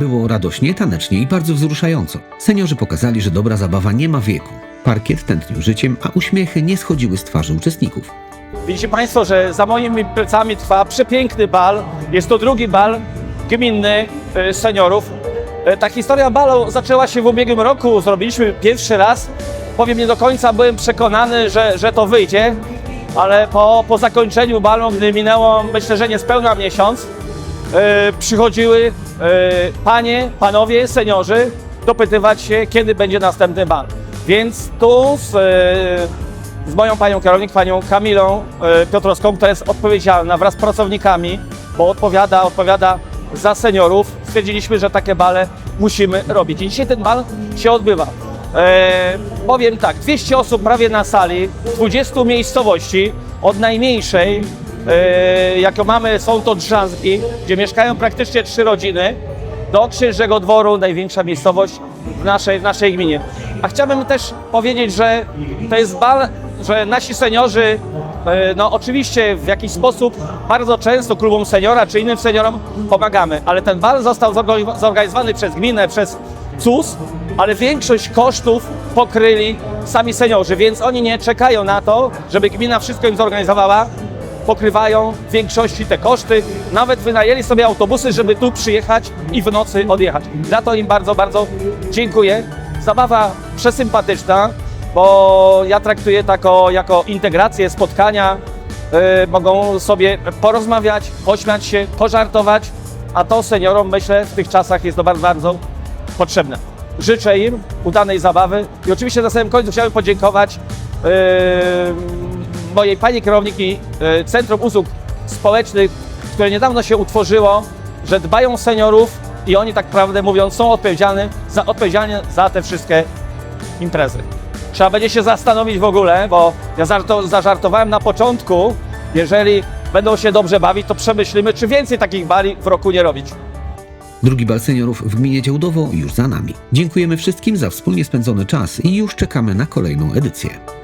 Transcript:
Było radośnie, tanecznie i bardzo wzruszająco. Seniorzy pokazali, że dobra zabawa nie ma wieku. Parkiet tętnił życiem, a uśmiechy nie schodziły z twarzy uczestników. Widzicie Państwo, że za moimi plecami trwa przepiękny bal. Jest to drugi bal gminny e, seniorów. E, Ta historia balu zaczęła się w ubiegłym roku. Zrobiliśmy pierwszy raz. Powiem, nie do końca byłem przekonany, że, że to wyjdzie, ale po, po zakończeniu balu, gdy minęło myślę, że niespełna miesiąc, przychodziły e, panie, panowie, seniorzy dopytywać się, kiedy będzie następny bal. Więc tu z, e, z moją panią kierownik, panią Kamilą e, Piotrowską, która jest odpowiedzialna wraz z pracownikami, bo odpowiada, odpowiada za seniorów, stwierdziliśmy, że takie bale musimy robić. I dzisiaj ten bal się odbywa. E, powiem tak, 200 osób prawie na sali, 20 miejscowości, od najmniejszej, e, jaką mamy, są to Drzazgi, gdzie mieszkają praktycznie trzy rodziny, do Księżego Dworu, największa miejscowość w naszej, w naszej gminie. A chciałbym też powiedzieć, że to jest bal, że nasi seniorzy, e, no oczywiście w jakiś sposób bardzo często klubom seniora czy innym seniorom pomagamy, ale ten bal został zorgani- zorganizowany przez gminę, przez CUS, ale większość kosztów pokryli sami seniorzy, więc oni nie czekają na to, żeby gmina wszystko im zorganizowała, pokrywają w większości te koszty. Nawet wynajęli sobie autobusy, żeby tu przyjechać i w nocy odjechać. Za to im bardzo, bardzo dziękuję. Zabawa przesympatyczna, bo ja traktuję tako jako integrację, spotkania. Yy, mogą sobie porozmawiać, pośmiać się, pożartować, a to seniorom myślę w tych czasach jest to bardzo, bardzo potrzebne. Życzę im udanej zabawy i oczywiście na samym końcu chciałbym podziękować yy, mojej pani kierowniki yy, Centrum Usług Społecznych, które niedawno się utworzyło, że dbają o seniorów i oni tak prawdę mówiąc są odpowiedzialni za, odpowiedzialni za te wszystkie imprezy. Trzeba będzie się zastanowić w ogóle, bo ja żarto, zażartowałem na początku, jeżeli będą się dobrze bawić, to przemyślimy, czy więcej takich bali w roku nie robić. Drugi bal seniorów w gminie Działdowo już za nami. Dziękujemy wszystkim za wspólnie spędzony czas i już czekamy na kolejną edycję.